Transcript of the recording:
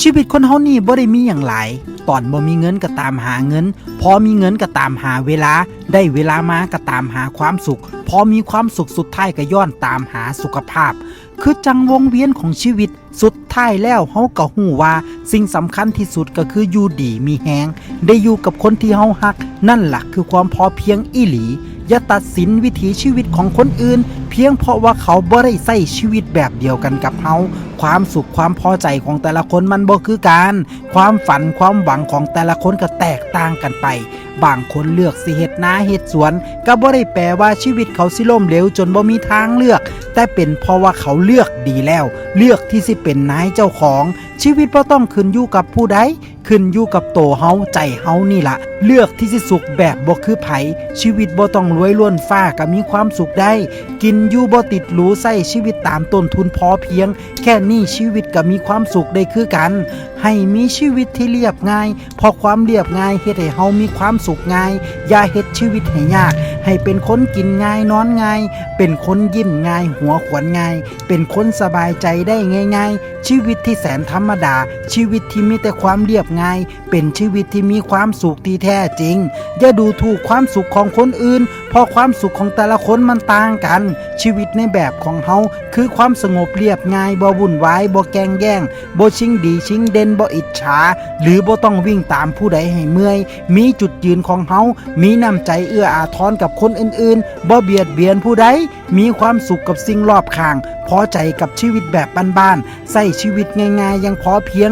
ชีวิตคนเฮานี่บ่ได้มีอย่างหลาย ตอนบ่มีเงินก็ตามหาเงิน พอมีเงินก็ตามหาเวลา ได้เวลามาก็ตามหาความสุข พอมีความสุขสุดท้ายก็ย้อนตามหาสุขภาพ คือจังวงเวียนของชีวิต สุดท้ายแล้วเฮาก็ฮู้ว่า สิ่งสำคัญที่สุดก็คืออยู่ดีมีแฮงได้อยู่กับคนที่เฮาฮัก นั่นหละคือความพอเพียงอีหลี อย่าตัดสินวิถีชีวิตของคนอื่น เพียงเพราะว่าเขาบ่ได้ใช้ชีวิตแบบเดียวกันกับเฮาความสุขความพอใจของแต่ละคนมันบ่คือกัน ความฝันความหวังของแต่ละคนก็แตกต่างกันไป บางคนเลือกสิเฮ็ดนาเฮ็ดสวน ก็บ่ได้แปลว่าชีวิตเขาสิล่มเหลวจนบ่มีทางเลือก แต่เป็นเพราะว่าเขาเลือกดีแล้ว เลือกที่สิเป็นนายเจ้าของ ชีวิตบ่ต้องขึ้นอยู่กับผู้ใด ขึ้นอยู่กับโตเฮาใจเฮานี่ละเลือกที่สิสุขแบบบ่คือไผชีวิตบ่ต้องรวยล้วนฟ้าก็มีความสุขได้ กินอยู่บ่ติดหรูใส่ชีวิตตามต้นทุนพอเพียง แค่นี้ชีวิตก็มีความสุขได้คือกัน ให้มีชีวิตที่เรียบง่ายเพอความเรียบง่ายเฮ็ดให้เฮามีความสุขง่าย อย่าเฮ็ดชีวิตให้ยาก ให้เป็นคนกินง่ายนอนง่าย เป็นคนยิ้มง่าย หัวขวนง่าย เป็นคนสบายใจได้ง่าย ๆ ชีวิตที่แสนธรรมดา ชีวิตที่มีแต่ความเรียบง่าย เป็นชีวิตที่มีความสุขที่แท้จริง อย่าดูถูกความสุขของคนอื่น เพราะความสุขของแต่ละคนมันต่างกัน ชีวิตในแบบของเฮาคือความสงบเรียบง่ายบ่วุ่นวายบ่แกล้งแย่งบ่ชิงดีชิงเด่นบ่อิจฉา หรือบ่ต้องวิ่งตามผู้ใดให้เมื่อย มีจุดยืนของเฮามีน้ำใจเอื้ออาทรกับคนอื่นๆบ่เบียดเบียนผู้ใดมีความสุขกับสิ่งรอบข้างพอใจกับชีวิตแบบบ้านๆใส่ชีวิตง่ายๆ ยังพอเพียง